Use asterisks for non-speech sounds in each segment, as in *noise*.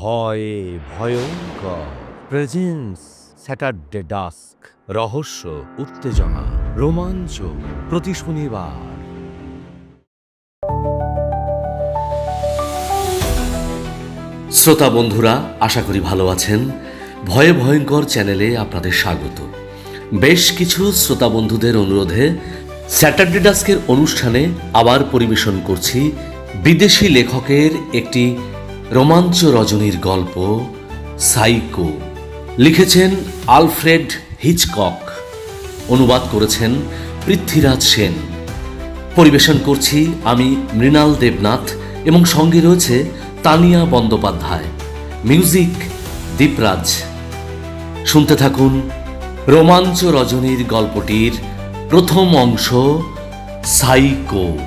ভয়ে ভয়ঙ্কর। Presence, Saturday dusk, রহস্য, উত্তেজনা, রোমাঞ্চ প্রতি শনিবার। শ্রোতা বন্ধুরা, আশা করি ভালো আছেন। ভয়ে ভয়ঙ্কর চ্যানেলে আপনাদের স্বাগত। বেশ কিছু শ্রোতা বন্ধুদের অনুরোধে স্যাটারডে ডাস্কের অনুষ্ঠানে আবার পরিবেশন করছি বিদেশি লেখকের একটি রোমাঞ্চ রজনীর গল্প সাইকো। লিখেছেন আলফ্রেড হিচকক। অনুবাদ করেছেন পৃথ্বীরাজ সেন। পরিবেশন করছি আমি মৃণাল দেবনাথ এবং সঙ্গে রয়েছে তানিয়া বন্দ্যোপাধ্যায়। মিউজিক দীপরাজ। শুনতে থাকুন রোমাঞ্চ রজনীর গল্পটির প্রথম অংশ সাইকো।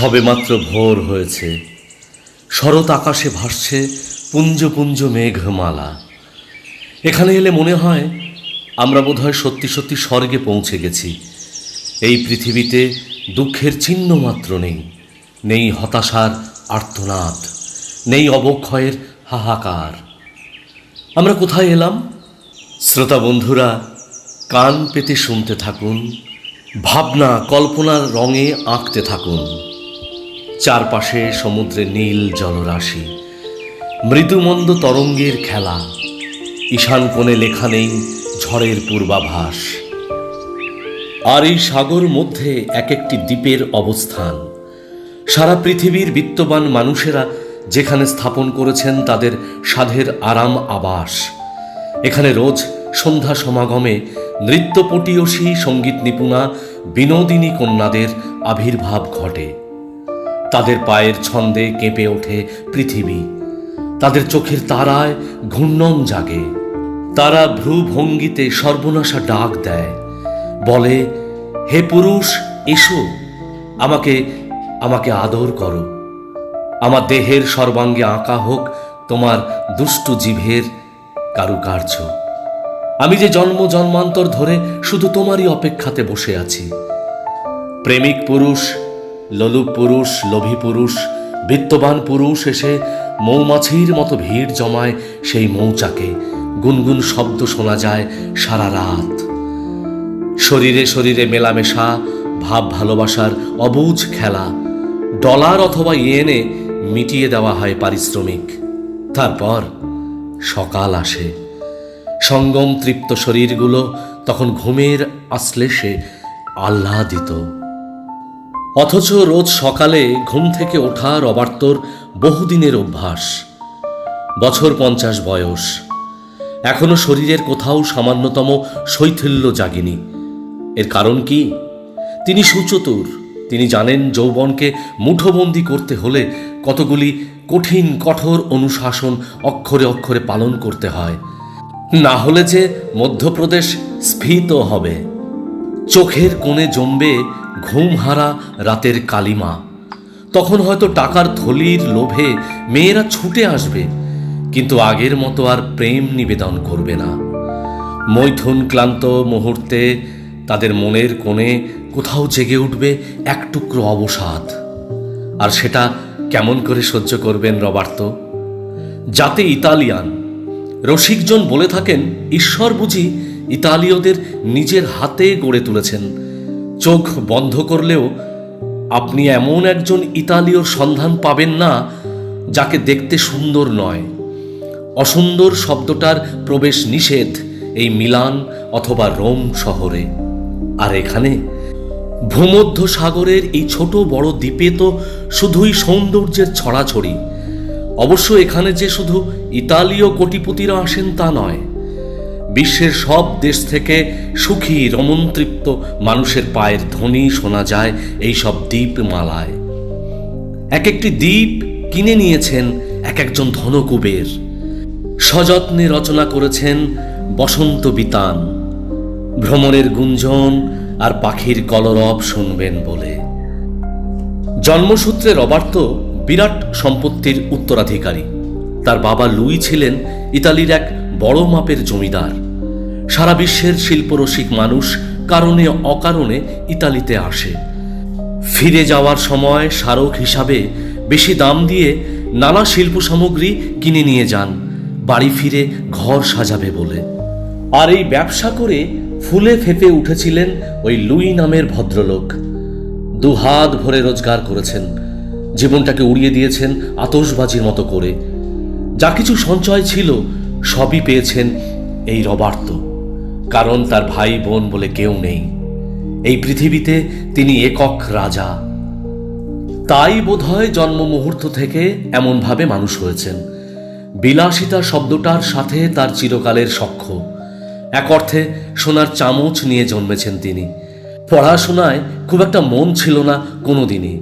সবেমাত্র ভোর হয়েছে। শরৎ আকাশে ভাসছে পুঞ্জ পুঞ্জ মেঘমালা। এখানে এলে মনে হয় আমরা বোধহয় সত্যি সত্যি স্বর্গে পৌঁছে গেছি। এই পৃথিবীতে দুঃখের চিহ্ন মাত্র নেই। নেই হতাশার আর্তনাদ, নেই অবক্ষয়ের হাহাকার। আমরা কোথায় এলাম? শ্রোতা বন্ধুরা, কান পেতে শুনতে থাকুন, ভাবনা কল্পনার রঙে আঁকতে থাকুন। চারপাশে সমুদ্রে নীল জলরাশি। মৃদুমন্দ তরঙ্গের খেলা। ঈশান কোণে লেখা নেই ঝড়ের পূর্বাভাস। আর এই সাগর মধ্যে এক একটি দ্বীপের অবস্থান। সারা পৃথিবীর বিত্তবান মানুষেরা যেখানে স্থাপন করেছেন তাদের সাধের আরাম আবাস। এখানে রোজ সন্ধ্যা সমাগমে নৃত্যপটীয়সী সংগীত নিপুণা বিনোদিনী কন্যাদের আবির্ভাব ঘটে। তাদের পায়ের ছন্দে কেঁপে ওঠে পৃথিবী। তাদের চোখের তারায় ঘূর্ণন জাগে। তারা ভ্রু ভঙ্গিতে সর্বনাশা ডাক দেয়। বলে, হে পুরুষ, এসো। আমাকে আমাকে আদর করো। আমার দেহের সর্বাঙ্গে আঁকা হোক তোমার দুষ্টু জিভের কারুকার্য। আমি যে জন্ম জন্মান্তর ধরে শুধু তোমারই অপেক্ষাতে বসে আছি। প্রেমিক পুরুষ লোলুপ পুরুষ, লোভী পুরুষ, বিত্তবান পুরুষ এসে মৌমাছির মতো ভিড় জমায় সেই মৌচাকে। গুনগুন শব্দ শোনা যায় সারা রাত। শরীরে শরীরে মেলামেশা, ভাব ভালোবাসার অবুঝ খেলা। ডলার অথবা ইয়েনে মিটিয়ে দেওয়া হয় পারিশ্রমিক। তারপর সকাল আসে। সঙ্গম তৃপ্ত শরীরগুলো তখন ঘুমের আশ্লেষে আহ্লাদিত। অথচ রোজ সকালে ঘুম থেকে ওঠা রবার্তর বহুদিনের অভ্যাস। বছর পঞ্চাশ বয়স। এখনও শরীরের কোথাও সামান্যতম শৈথিল্য জাগেনি। এর কারণ কি? তিনি সুচতুর। তিনি জানেন যৌবনকে মুঠোবন্দি করতে হলে কতগুলি কঠিন, কঠোর অনুশাসন অক্ষরে অক্ষরে পালন করতে হয়। না হলে যে মধ্যপ্রদেশ স্ফীত হবে। চোখের কোণে জমবে ঘুমহারা রাতের কালিমা। তখন হয়তো টাকার থলির লোভে মেয়েরা ছুটে আসবে, কিন্তু আগের মতো আর প্রেম নিবেদন করবে না। মৈথুন ক্লান্ত মুহূর্তে তাদের মনের কোণে কোথাও জেগে উঠবে এক টুকরো অবসাদ। আর সেটা কেমন করে সহ্য করবেন রবার্ত? যাতে ইতালিয়ান, রসিকজন বলে থাকেন, ঈশ্বর বুঝি ইতালীয়দের নিজের হাতে গড়ে তুলেছেন। চোখ বন্ধ করলেও আপনি এমন একজন ইতালীয় সন্ধান পাবেন না যাকে দেখতে সুন্দর নয়। অসুন্দর শব্দটার প্রবেশ নিষেধ এই মিলান অথবা রোম শহরে। আর এখানে ভূমধ্য সাগরের এই ছোট বড় দ্বীপে তো শুধুই সৌন্দর্যের ছড়াছড়ি। অবশ্য এখানে যে শুধু ইতালীয় কোটিপতিরা আসেন তা নয়। বিশ্বের সব দেশ থেকে সুখী, রমণতৃপ্ত মানুষের পায়ের ধ্বনি শোনা যায় এই সব দ্বীপমালায় এক একটি দ্বীপ কিনে নিয়েছেন এক একজন ধনকুবের। সযত্নে রচনা করেছেন বসন্ত বিতান। ভ্রমণের গুঞ্জন আর পাখির কলরব শুনবেন বলে। জন্মসূত্রে রবার্ত বিরাট সম্পত্তির উত্তরাধিকারী। তার বাবা লুই ছিলেন ইতালির এক বড় মাপের জমিদার। সারা বিশ্বের শিল্পরসিক মানুষ কারণে অকারণে ইতালিতে আসে। ফিরে যাওয়ার সময় স্মারক হিসাবে বেশি দাম দিয়ে নানা শিল্প সামগ্রী কিনে নিয়ে যান। বাড়ি ফিরে ঘর সাজাবে বলে। আর এই ব্যবসা করে ফুলে ফেপে উঠেছিলেন ওই লুই নামের ভদ্রলোক। দুহাত ভরে রোজগার করেছেন। জীবনটাকে উড়িয়ে দিয়েছেন আতসবাজির মতো করে। যা কিছু সঞ্চয় ছিল সবই পেয়েছেন এই রবার্ত। কারণ তার ভাই বোন বলে কেউ নেই। এই পৃথিবীতে তিনি একক রাজা। তাই বোধহয় জন্ম মুহূর্ত থেকে এমনভাবে মানুষ হয়েছেন। বিলাসিতা শব্দটার সাথে তার চিরকালের সখ্য। এক অর্থে, সোনার চামচ নিয়ে জন্মেছেন তিনি। পড়াশোনায় খুব একটা মন ছিল না কোনোদিনই।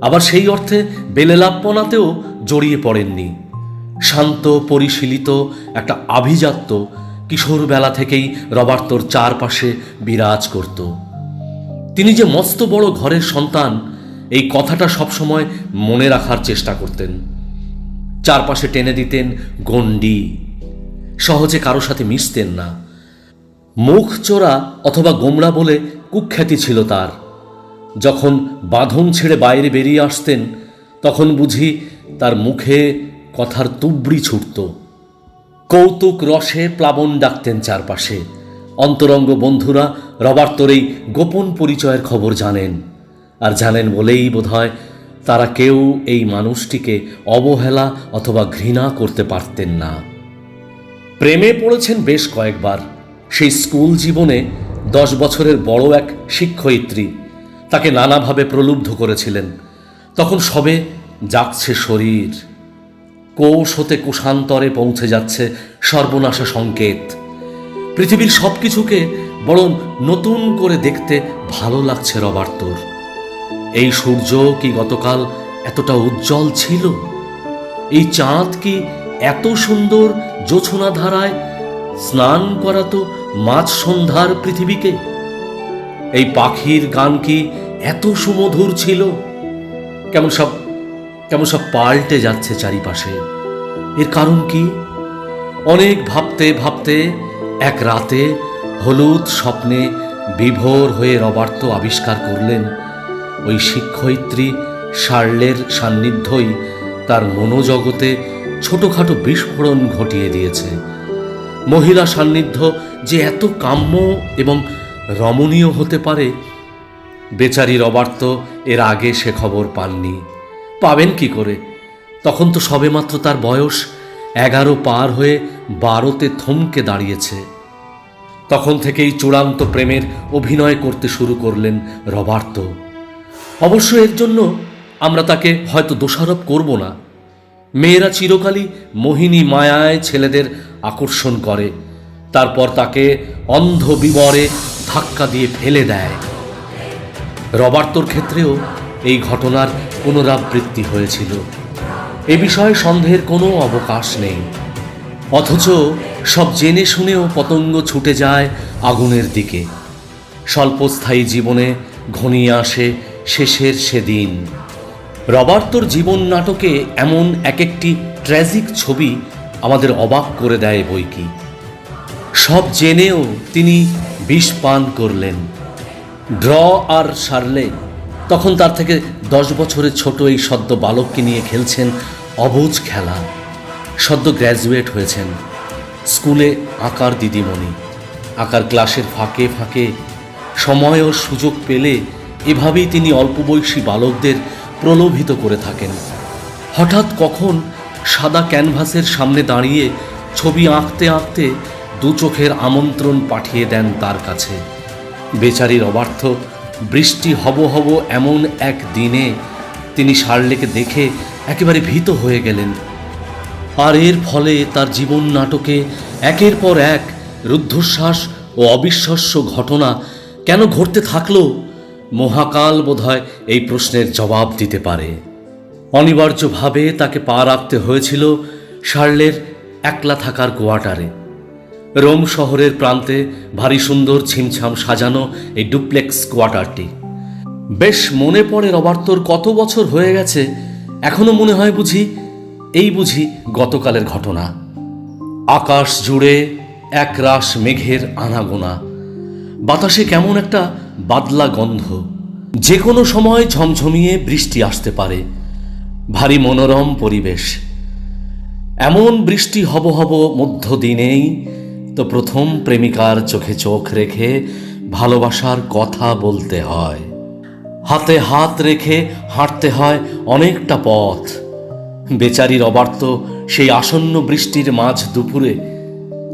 আবার সেই অর্থে বেলেলাপ্পনাতেও জড়িয়ে পড়েননি। শান্ত, পরিশীলিত একটা আভিজাত্য কিশোর বেলা থেকেই রবার্তোর চারপাশে বিরাজ করত। তিনি যে মস্ত বড় ঘরের সন্তান, এই কথাটা সবসময় মনে রাখার চেষ্টা করতেন। চারপাশে টেনে দিতেন গণ্ডি। সহজে কারও সাথে মিশতেন না। মুখ চোরা অথবা গোমরা বলে কুখ্যাতি ছিল তার। যখন বাঁধন ছেড়ে বাইরে বেরিয়ে আসতেন, তখন বুঝি তার মুখে কথার তুবড়ি ছুটত। কৌতুক রসে প্লাবন ডাকতেন চারপাশে। অন্তরঙ্গ বন্ধুরা রবার্তোর এই গোপন পরিচয়ের খবর জানেন। আর জানেন বলেই বোধহয় তারা কেউ এই মানুষটিকে অবহেলা অথবা ঘৃণা করতে পারতেন না। প্রেমে পড়েছেন বেশ কয়েকবার। সেই স্কুল জীবনে দশ বছরের বড় এক শিক্ষয়িত্রী তাকে নানাভাবে প্রলুব্ধ করেছিলেন। তখন সবে জাগছে শরীর। কোষ হতে কোষান্তরে পৌঁছে যাচ্ছে সর্বনাশা সংকেত। পৃথিবীর সব কিছুকে বরং নতুন করে দেখতে ভালো লাগছে রবার্তর এই সূর্য কি গতকাল এতটা উজ্জ্বল ছিল? এই চাঁদ কি এত সুন্দর জোছনা ধারায় স্নান করাতো মাঝ সন্ধ্যার পৃথিবীকে? এই পাখির গান কি এত সুমধুর ছিল? কেমন সব কেমন সব পাল্টে যাচ্ছে চারিপাশে। এর কারণ কি? অনেক ভাবতে ভাবতে এক রাতে হলুদ স্বপ্নে বিভোর হয়ে রবার্ত আবিষ্কার করলেন। ওই শিক্ষয়িত্রী শার্লের সান্নিধ্যই তার মনোজগতে ছোটখাটো বিস্ফোরণ ঘটিয়ে দিয়েছে। মহিলা সান্নিধ্য যে এত কাম্য এবং রমণীয় হতে পারে, বেচারি রবার্ত এর আগে সে খবর পাননি। পাবেন কি করে? তখন তো সবেমাত্র তার বয়স এগারো পার হয়ে বারোতে থমকে দাঁড়িয়েছে। তখন থেকেই চূড়ান্ত প্রেমের অভিনয় করতে শুরু করলেন রবার্ত। অবশ্য এর জন্য আমরা তাকে হয়তো দোষারোপ করব না। মেয়েরা চিরকালই মোহিনী মায়ায় ছেলেদের আকর্ষণ করে। তারপর তাকে অন্ধ বিবরে ধাক্কা দিয়ে ফেলে দেয়। রবার্তোর ক্ষেত্রেও এই ঘটনার পুনরাবৃত্তি হয়েছিল। এ বিষয়ে সন্দেহের কোনো অবকাশ নেই। অথচ সব জেনে শুনেও পতঙ্গ ছুটে যায় আগুনের দিকে। স্বল্পস্থায়ী জীবনে ঘনিয়ে আসে শেষের সেদিন। রবার্তোর জীবন নাটকে এমন এক একটি ট্র্যাজিক ছবি আমাদের অবাক করে দেয় বই কি সব জেনেও তিনি বিষ পান করলেন। ড্র আর সারলে তখন তার থেকে দশ বছরের ছোট এই সদ্য বালককে নিয়ে খেলছেন অবুজ খেলা। সদ্য গ্র্যাজুয়েট হয়েছেন স্কুলে আঁকার দিদিমণি। আঁকার ক্লাসের ফাঁকে ফাঁকে সময় ও সুযোগ পেলে এভাবেই তিনি অল্প বয়সী বালকদের প্রলোভিত করে থাকেন। হঠাৎ কখন সাদা ক্যানভাসের সামনে দাঁড়িয়ে ছবি আঁকতে আঁকতে দু চোখের আমন্ত্রণ পাঠিয়ে দেন তার কাছে। বেচারির অবার্থ বৃষ্টি হব হব এমন এক দিনে তিনি শার্লেকে দেখে একেবারে ভীত হয়ে গেলেন। আর এর ফলে তার জীবন নাটকে একের পর এক রুদ্ধশ্বাস ও অবিশ্বাস্য ঘটনা কেন ঘটতে থাকল, মহাকাল বোধহয় এই প্রশ্নের জবাব দিতে পারে। অনিবার্যভাবে তাকে পা রাখতে হয়েছিল শার্লের একলা থাকার কোয়ার্টারে। রোম শহরের প্রান্তে ভারী সুন্দর ছিমছাম সাজানো এই ডুপ্লেক্স কোয়ার্টারটি। বেশ মনে পড়ে রবার্তোর কত বছর হয়ে গেছে, এখনও মনে হয় বুঝি, এই বুঝি গতকালের ঘটনা। আকাশ জুড়ে এক রাশ মেঘের আনাগোনা। বাতাসে কেমন একটা বাদলা গন্ধ। যে কোনো সময় ঝমঝমিয়ে বৃষ্টি আসতে পারে। ভারী মনোরম পরিবেশ। এমন বৃষ্টি হব হব মধ্য দিনেই তো প্রথম প্রেমিকার চোখে চোখ রেখে ভালোবাসার কথা বলতে হয়। হাতে হাত রেখে হাঁটতে হয় অনেকটা পথ। বেচারি রবার্ত সেই আসন্ন বৃষ্টির মাঝ দুপুরে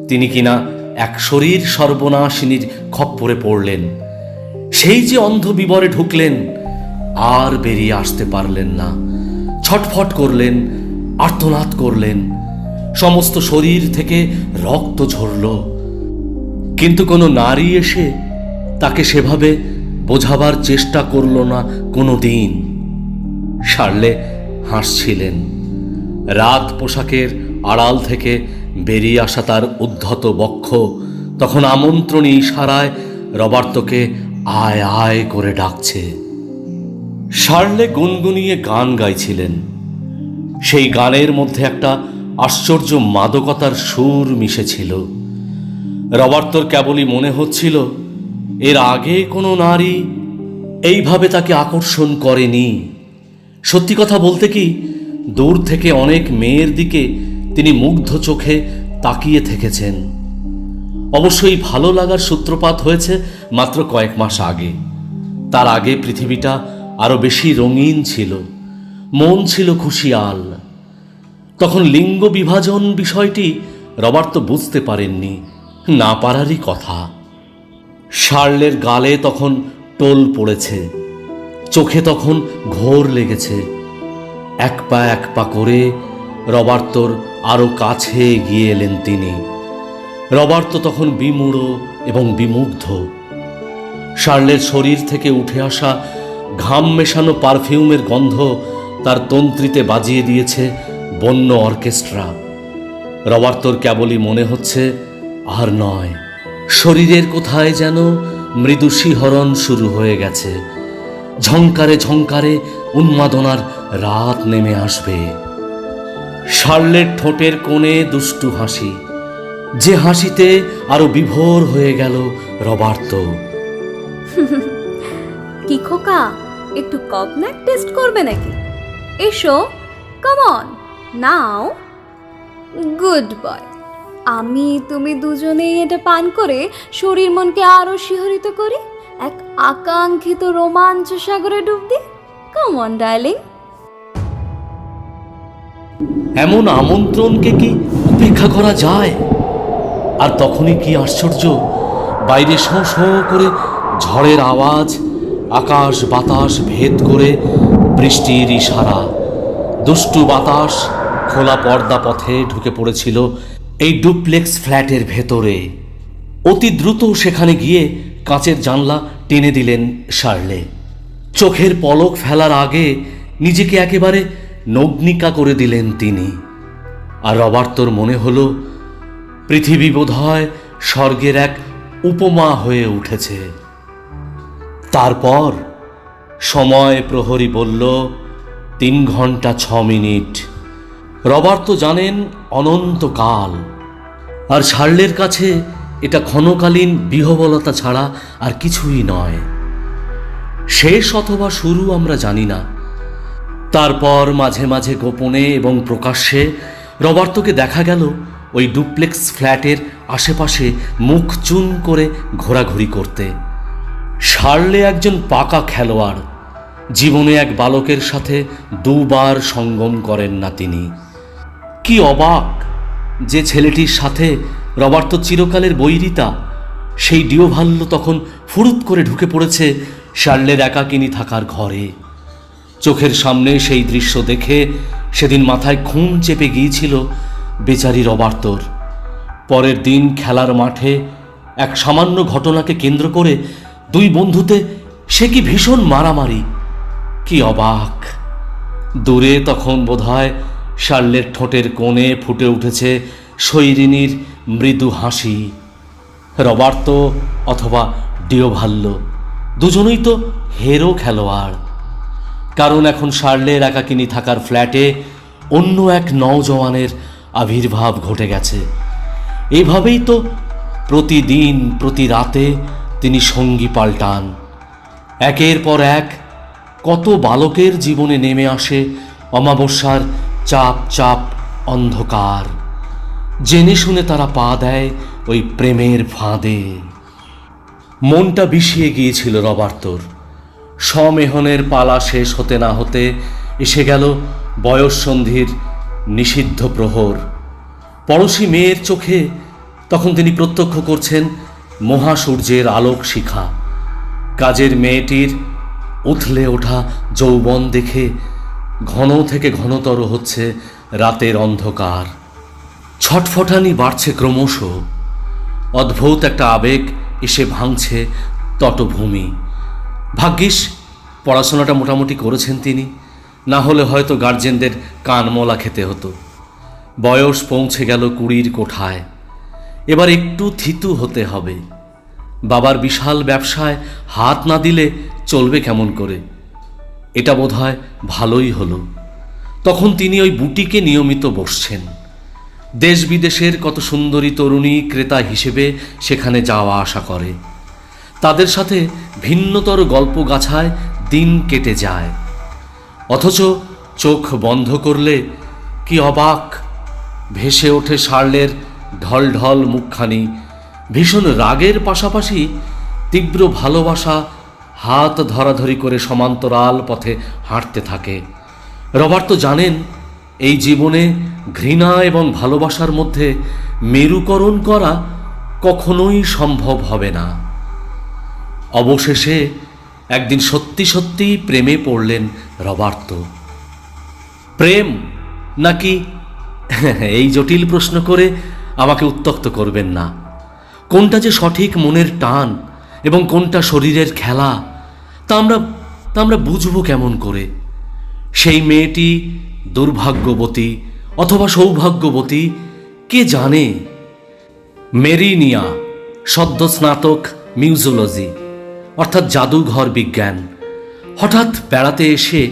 তিনি কিনা এক শরীর সর্বনাশিনীর খপ্পরে পড়লেন। সেই যে অন্ধ বিবরে ঢুকলেন, আর বেরিয়ে আসতে পারলেন না। ছটফট করলেন, আর্তনাদ করলেন সমস্ত শরীর থেকে রক্ত ঝরল। কিন্তু কোনো নারী এসে তাকে সেভাবে বোঝাবার চেষ্টা করল না কোনো দিন সারলে হাসছিলেন। রাত পোশাকের আড়াল থেকে বেরিয়ে আসা তার উদ্ধত বক্ষ তখন আমন্ত্রণী ইশারায় রবার্তকে আয় আয় করে ডাকছে। সারলে গুনগুনিয়ে গান গাইছিলেন। সেই গানের মধ্যে একটা আশ্চর্য মাদকতার সুর মিশেছিল। রবার্তর কেবলই মনে হচ্ছিল, এর আগে কোনো নারী এইভাবে তাকে আকর্ষণ করেনি। সত্যি কথা বলতে কি, দূর থেকে অনেক মেয়ের দিকে তিনি মুগ্ধ চোখে তাকিয়ে থেকেছেন। অবশ্যই ভালো লাগার সূত্রপাত হয়েছে মাত্র কয়েক মাস আগে। তার আগে পৃথিবীটা আরও বেশি রঙিন ছিল, মন ছিল খুশিয়াল। তখন লিঙ্গ বিভাজন বিষয়টি রবার্ত বুঝতে পারেননি। না পারারই কথা। শার্লের গালে তখন টোল পড়েছে। চোখে তখন ঘোর লেগেছে। এক পা এক পা করে রবার্তর আরও কাছে এগিয়ে এলেন তিনি। রবার্ত তখন বিমূঢ় এবং বিমুগ্ধ। শার্লের শরীর থেকে উঠে আসা ঘাম মেশানো পারফিউমের গন্ধ তার তন্ত্রীতে বাজিয়ে দিয়েছে। বন্য অর্কেস্ট্রা। রবার্তর কেবলই মনে হচ্ছে আর নয়। শরীরের কোথায় যেন মৃদু শিহরণ শুরু হয়ে গেছে। ঝংকারে ঝংকারে উন্মাদনার রাত নেমে আসবে। শার্লের ঠোঁটের কোণে দুষ্টু হাসি। যে হাসিতে আরও বিভোর হয়ে গেল রবার্ত। কি খোকা, একটু কগনাক টেস্ট করবে নাকি? এসো কমন নাও। Good boy. আমি তুমি দুজনেই এটা পান করে শরীর মনকে আরও শিহরিত করি, এক আকাঙ্ক্ষিত রোমাঞ্চ সাগরে ডুব দিই। কমন ডার্লিং এমন আমন্ত্রণকে কি উপেক্ষা করা যায়? আর তখনই কি আশ্চর্য, বাইরে শোঁ শোঁ করে ঝড়ের আওয়াজ, আকাশ বাতাস ভেদ করে বৃষ্টির ইশারা, দুষ্টু বাতাস খোলা পর্দা পথে ঢুকে পড়েছিল এই ডুপ্লেক্স ফ্ল্যাটের ভেতরে। অতি দ্রুত সেখানে গিয়ে কাঁচের জানলা টেনে দিলেন শার্লে। চোখের পলক ফেলার আগে নিজেকে একেবারে নগ্নিকা করে দিলেন তিনি। আর রবার্তর মনে হলো, পৃথিবী বোধহয় স্বর্গের এক উপমা হয়ে উঠেছে। তারপর সময় প্রহরী বলল, তিন ঘণ্টা ছ মিনিট। রবার্তো জানেন অনন্তকাল। আর শার্লের কাছে এটা ক্ষণকালীন বিহবলতা ছাড়া আর কিছুই নয়। শেষ অথবা শুরু আমরা জানি না। তারপর মাঝে মাঝে গোপনে এবং প্রকাশ্যে রবার্তকে দেখা গেল ওই ডুপ্লেক্স ফ্ল্যাটের আশেপাশে মুখ চুন করে ঘোরাঘুরি করতে। সারলে একজন পাকা খেলোয়াড়। জীবনে এক বালকের সাথে দুবার সঙ্গম করেন না তিনি। কি অবাক যে ছেলেটির সাথে রবার্ত চিরকালের বৈরিতা, সেই ডিওভাল্য তখন ফুরুত করে ঢুকে পড়েছে শার্লের একাকিনী থাকার ঘরে। চোখের সামনে সেই দৃশ্য দেখে সেদিন মাথায় খুন চেপে গিয়েছিল বেচারি রবার্তর। পরের দিন খেলার মাঠে এক সামান্য ঘটনাকে কেন্দ্র করে দুই বন্ধুতে সে কি ভীষণ মারামারি, কি অবাক। দূরে তখন বোধহয় শার্লের ঠোঁটের কোণে ফুটে উঠেছে শৈরিনীর মৃদু হাসি। রবার্তো অথবা ডিওভাল্য দুজনেই তো হেরো খেলোয়াড়। কারণ এখন শার্লের একাকিনী থাকার ফ্ল্যাটে অন্য এক নওজওয়ানের আবির্ভাব ঘটে গেছে। এভাবেই তো প্রতিদিন, প্রতি রাতে তিনি সঙ্গী পাল্টান। একের পর এক কত বালকের জীবনে নেমে আসে অমাবস্যার চাপ চাপ অন্ধকার। জেনে শুনে তারা পা দেয় ওই প্রেমের ফাঁদে। মনটা বিষিয়ে গিয়েছিল রবার্তর। সমেহনের পালা শেষ হতে না হতে এসে গেল বয়ঃসন্ধির নিষিদ্ধ প্রহর। পড়শি মেয়ের চোখে তখন তিনি প্রত্যক্ষ করছেন মহাসূর্যের আলোক শিখা। কাজের মেয়েটির উথলে ওঠা যৌবন দেখে ঘন থেকে ঘনতর হচ্ছে রাতের অন্ধকার। ছটফটানি বাড়ছে ক্রমশ। অদ্ভুত একটা আবেগ এসে ভাঙছে তটভূমি। ভাগ্যিস, পড়াশোনাটা মোটামুটি করেছেন তিনি। না হলে হয়তো গার্জেনদের কানমলা খেতে হতো। বয়স পৌঁছে গেল কুড়ির কোঠায়। এবার একটু থিতু হতে হবে। বাবার বিশাল ব্যবসায় হাত না দিলে চলবে কেমন করে? এটা বোধহয় ভালোই হলো। তখন তিনি ওই বুটিকে নিয়মিত বসছেন। দেশ বিদেশের কত সুন্দরী তরুণী ক্রেতা হিসেবে সেখানে যাওয়া আসা করে। তাদের সাথে ভিন্নতর গল্প গাছায় দিন কেটে যায়। অথচ চোখ বন্ধ করলে কি অবাক, ভেসে ওঠে শার্লের ঢল ঢল মুখখানি। ভীষণ রাগের পাশাপাশি তীব্র ভালোবাসা হাত ধরাধরি করে সমান্তরাল পথে হাঁটতে থাকে। রবার্ট তো জানেন, এই জীবনে ঘৃণা এবং ভালোবাসার মধ্যে মেরুকরণ করা কখনোই সম্ভব হবে না। অবশেষে একদিন সত্যি সত্যিই প্রেমে পড়লেন রবার্ত প্রেম নাকি? *laughs* এই জটিল প্রশ্ন করে আমাকে উত্তক্ত করবেন না। কোনটা যে সঠিক মনের টান এবং কোনটা শরীরের খেলা তা আমরা তা আমরা বুঝব কেমন করে? সেই মেয়েটি দুর্ভাগ্যবতী অথবা সৌভাগ্যবতী, কে জানে? মেরিনিয়া, সদ্য স্নাতক মিউজোলজি, অর্থাৎ জাদুঘর বিজ্ঞান। হঠাৎ বেড়াতে এসে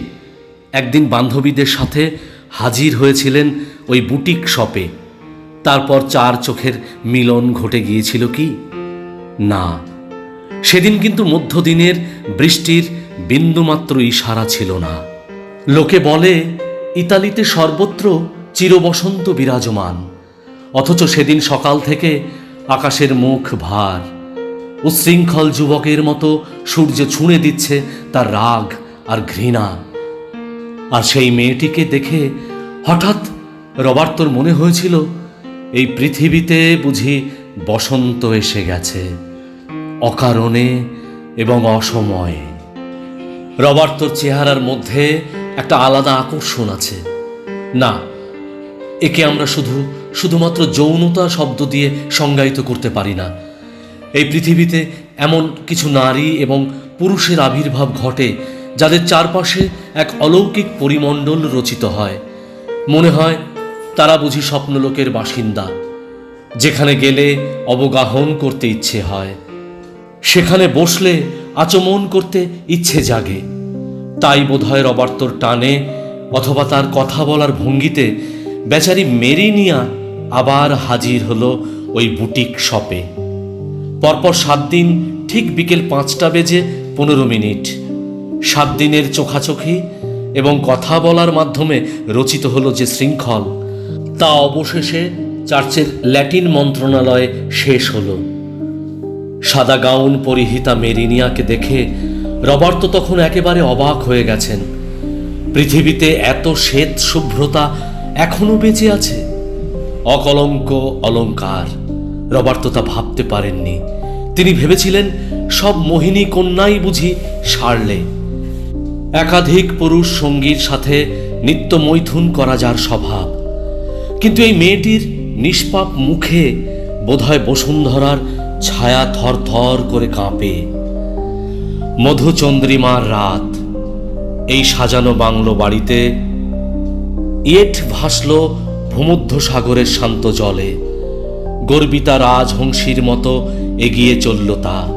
একদিন বান্ধবীদের সাথে হাজির হয়েছিলেন ওই বুটিক শপে। তারপর চার চোখের মিলন ঘটে গিয়েছিল কি? না। সেদিন কিন্তু মধ্যদিনের বৃষ্টির বিন্দুমাত্র ইশারা ছিল না। লোকে বলে, ইতালিতে সর্বত্র চিরবসন্ত বিরাজমান। অথচ সেদিন সকাল থেকে আকাশের মুখ ভার। উচ্ছৃঙ্খল যুবকের মতো সূর্য ছুঁড়ে দিচ্ছে তার রাগ আর ঘৃণা। আর সেই মেয়েটিকে দেখে হঠাৎ রবার্তর মনে হয়েছিল, এই পৃথিবীতে বুঝি বসন্ত এসে গেছে। অকারণে এবং অসময়ে। রবার্তর চেহারার মধ্যে একটা আলাদা আকর্ষণ আছে। না, একে আমরা শুধু, শুধুমাত্র যৌনতা শব্দ দিয়ে সংজ্ঞায়িত করতে পারি না। এই পৃথিবীতে এমন কিছু নারী এবং পুরুষের আবির্ভাব ঘটে, যাদের চারপাশে এক অলৌকিক পরিমণ্ডল রচিত হয়। মনে হয়, তারা বুঝি স্বপ্নলোকের বাসিন্দা, যেখানে গেলে অবগাহন করতে ইচ্ছে হয়। সেখানে বসলে আচমন করতে ইচ্ছে জাগে। তাই বোধহয় রবার্তর টানে অথবা তার কথা বলার ভঙ্গিতে বেচারি মেরিনিয়া আবার হাজির হলো ওই বুটিক শপে। পরপর সাত দিন ঠিক বিকেল পাঁচটা বেজে পনেরো মিনিট। সাত দিনের চোখাচোখি এবং কথা বলার মাধ্যমে রচিত হলো যে শৃঙ্খল, তা অবশেষে চার্চের ল্যাটিন মন্ত্রণালয়ে শেষ হলো। সাদা গাউন পরিহিতা মেরিনিয়াকে দেখে রবার্ত তখন একেবারে অবাক হয়ে গেছেন। পৃথিবীতে এত শ্বেত শুভ্রতা এখনও বেঁচে আছে। অকলঙ্ক অলঙ্কার, রবার্ত তা ভাবতে পারেননি। তিনি ভেবেছিলেন, সব মোহিনী কন্যাই বুঝি সারলে। একাধিক পুরুষ সঙ্গীর সাথে নিত্য মৈথুন করা যার স্বভাব। কিন্তু এই মেয়েটির নিষ্পাপ মুখে বোধহয় বসুন্ধরার ছায়া থর থর করে কাঁপে। মধুচন্দ্রিমার রাত, এই সাজানো বাংলো বাড়িতে ইয়েট ভাসল ভূমধ্য সাগরের শান্ত জলে। গর্বিতা রাজহংসীর মতো এগিয়ে চলল তা।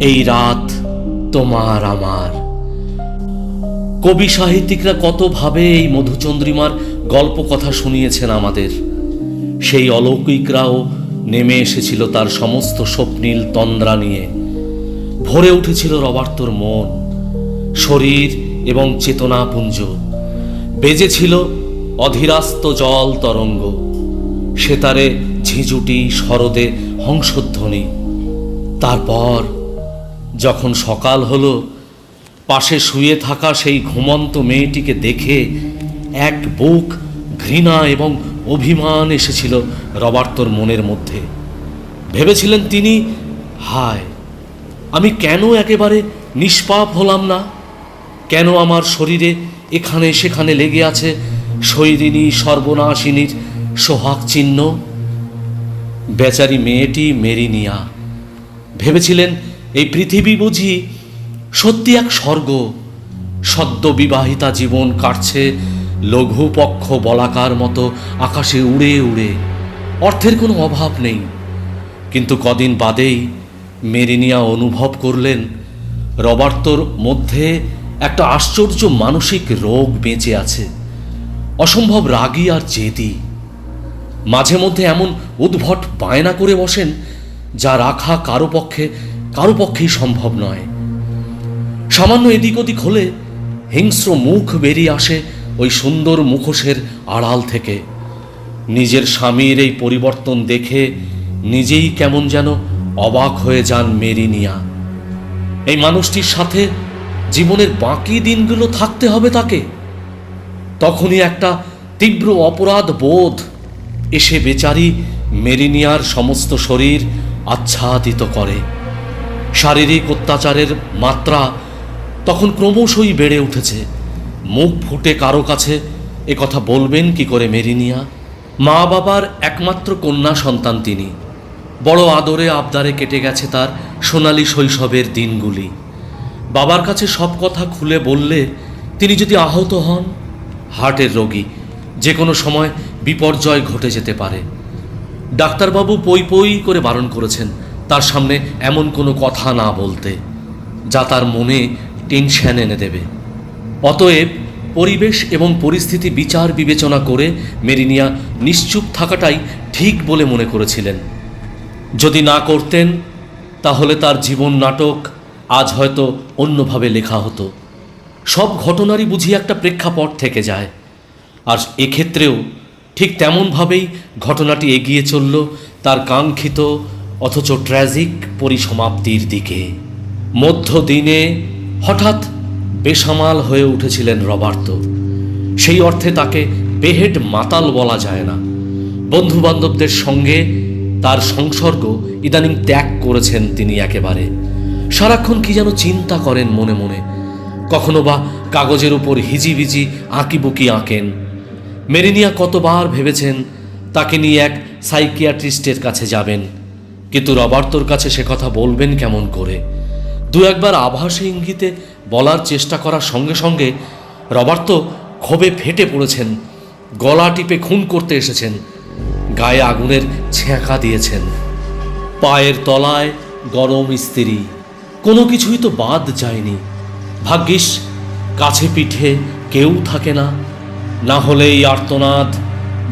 এই রাত তোমার আমার। কবি সাহিত্যিকরা কতভাবে এই মধুচন্দ্রিমার গল্প কথা শুনিয়েছেন আমাদের। সেই অলৌকিকরাও নেমে এসেছিল তার সমস্ত স্বপ্নীল তন্দ্রা নিয়ে। ভরে উঠেছিল রবার্তর মন, শরীর এবং চেতনাপুঞ্জ। বেজেছিল অধীরাস্ত জল তরঙ্গ। সেতারে ঝিঁঝুটি শরদে হংসধ্বনি। তারপর যখন সকাল হলো, পাশে শুয়ে থাকা সেই ঘুমন্ত মেয়েটিকে দেখে এক বুক ঘৃণা এবং অভিমান এসেছিল রবার্তর মনের মধ্যে। ভেবেছিলেন তিনি, হায়, আমি কেন একেবারে নিষ্পাপ হলাম না? কেন আমার শরীরে এখানে সেখানে লেগে আছে শৈরিনী সর্বনাশিনীর সোহাগ চিহ্ন? বেচারি মেয়েটি মেরিনিয়া, ভেবেছিলেন এই পৃথিবী বুঝি সত্যি এক স্বর্গ, সদ্য বিবাহিতা জীবন কাটছে লঘুপক্ষ বলাকার মতো আকাশে উড়ে উড়ে। অর্থের কোনো অভাব নেই। কিন্তু কদিন বাদেই মেরিনিয়া অনুভব করলেন, রবার্তোর মধ্যে একটা আশ্চর্য মানসিক রোগ বেঁচে আছে, অসম্ভব রাগী আর জেদি। মাঝে মধ্যে এমন উদ্ভট বায়না করে বসেন, যা রাখা কারও পক্ষে, কারও পক্ষেই সম্ভব নয়। সামান্য এদিক ওদিক হলে হিংস্র মুখ বেরিয়ে আসে ওই সুন্দর মুখোশের আড়াল থেকে। নিজের স্বামীর এই পরিবর্তন দেখে নিজেই কেমন যেন অবাক হয়ে যান মেরিনিয়া। এই মানুষটির সাথে জীবনের বাকি দিনগুলো থাকতে হবে তাকে। তখনই একটা তীব্র অপরাধ বোধ এসে বেচারি মেরিনিয়ার সমস্ত শরীর আচ্ছাদিত করে। শারীরিক অত্যাচারের মাত্রা তখন ক্রমশই বেড়ে উঠেছে। মুখ ফুটে কারও কাছে, এ কথা বলবেন কি করে মেরিনিয়া? মা বাবার একমাত্র কন্যা সন্তান তিনি। বড় আদরে আবদারে কেটে গেছে তার সোনালি শৈশবের দিনগুলি। বাবার কাছে সব কথা খুলে বললে তিনি যদি আহত হন, হার্টের রোগী যে কোনো সময় বিপর্যয় ঘটে যেতে পারে। ডাক্তারবাবু পই পই করে বারণ করেছেন তার সামনে এমন কোনো কথা না বলতে, যা তার মনে টেনশন এনে দেবে। অতএব পরিবেশ এবং পরিস্থিতি বিচার বিবেচনা করে মেরিনিয়া নিশ্চুপ থাকাটাই ঠিক বলে মনে করেছিলেন। যদি না করতেন, তাহলে তার জীবন নাটক আজ হয়তো অন্যভাবে লেখা হতো। সব ঘটনারই বুঝি একটা প্রেক্ষাপট থেকে যায়। আর এক্ষেত্রেও ঠিক তেমনভাবেই ঘটনাটি এগিয়ে চলল তার কাঙ্ক্ষিত অথচ ট্র্যাজিক পরিসমাপ্তির দিকে। মধ্যদিনে হঠাৎ বেসামাল হয়ে উঠেছিলেন রবার্তো। সেই অর্থে তাকে বেহেড মাতাল বলা যায় না। বন্ধু বান্ধবদের সঙ্গে তার সংসর্গ ইদানিং ত্যাগ করেছেন তিনি একেবারে। সারাক্ষণ কি যেন চিন্তা করেন মনে মনে। কখনো বা কাগজের উপর হিজিবিজি আঁকিবুকি আঁকেন। মেরিনিয়া কতবার ভেবেছেন তাকে নিয়ে এক সাইকিয়াট্রিস্টের কাছে যাবেন। কিন্তু রবার্তোর কাছে সে কথা বলবেন কেমন করে? দু একবার আভাসে ইঙ্গিতে বলার চেষ্টা করার সঙ্গে সঙ্গে রবার তো ক্ষোভে ফেটে পড়েছেন, গলা টিপে খুন করতে এসেছেন, গায়ে আগুনের ছেঁকা দিয়েছেন। পায়ের তলায় গরম স্ত্রী কোনো কিছুই তো বাদ যায়নি। ভাগ্যিস, কাছে পিঠে কেউ থাকে না না হলে এই আর্তনাদ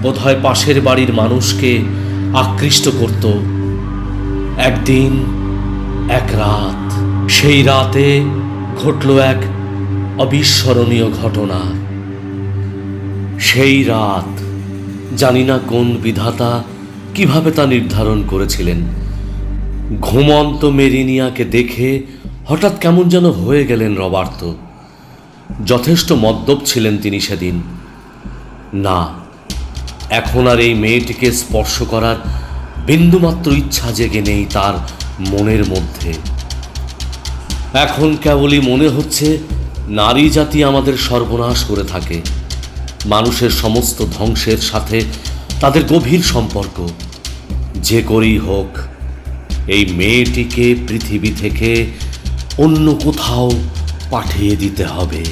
বোধহয় পাশের বাড়ির মানুষকে আকৃষ্ট করত। একদিন, এক রাত। সেই রাতে ঘটল এক অবিস্মরণীয় ঘটনা। সেই রাত, জানি না কোন বিধাতা কীভাবে তা নির্ধারণ করেছিলেন। ঘুমন্ত মেরিনিয়াকে দেখে হঠাৎ কেমন যেন হয়ে গেলেন রবার্ত। যথেষ্ট মদ্যপ ছিলেন তিনি সেদিন। না, এখন আর এই মেয়েটিকে স্পর্শ করার বিন্দুমাত্র ইচ্ছা জেগে নেই তার মনের মধ্যে। এখন কেবলই মনে হচ্ছে নারী জাতি আমাদের সর্বনাশ করে থাকে। মানুষের সমস্ত ধ্বংসের সাথে তাদের গভীর সম্পর্ক। যে করেই হোক, এই মেয়েটিকে পৃথিবী থেকে অন্য কোথাও পাঠিয়ে দিতে হবে।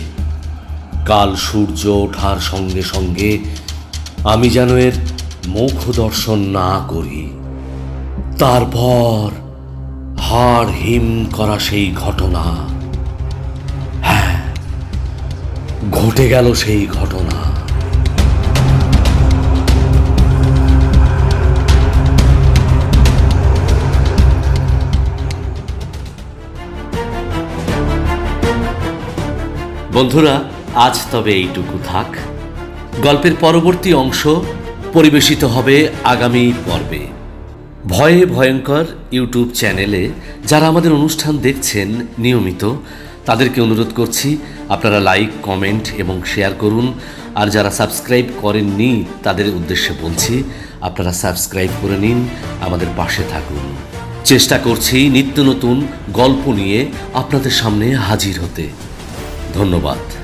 কাল সূর্য ওঠার সঙ্গে সঙ্গে আমি যেন এর মুখ দর্শন না করি। তারপর হাড় হিম করা সেই ঘটনা। হ্যাঁ ঘটে গেল সেই ঘটনা। বন্ধুরা, আজ তবে এইটুকু থাক। গল্পের পরবর্তী অংশ পরিবেশিত হবে আগামী পর্বে। ভয়ে ভয়ঙ্কর ইউটিউব চ্যানেলে যারা আমাদের অনুষ্ঠান দেখছেন নিয়মিত, তাদেরকে অনুরোধ করছি আপনারা লাইক, কমেন্ট এবং শেয়ার করুন। আর যারা সাবস্ক্রাইব করেননি, তাদের উদ্দেশ্যে বলছি আপনারা সাবস্ক্রাইব করে নিন, আমাদের পাশে থাকুন। চেষ্টা করছি নিত্য নতুন গল্প নিয়ে আপনাদের সামনে হাজির হতে। ধন্যবাদ।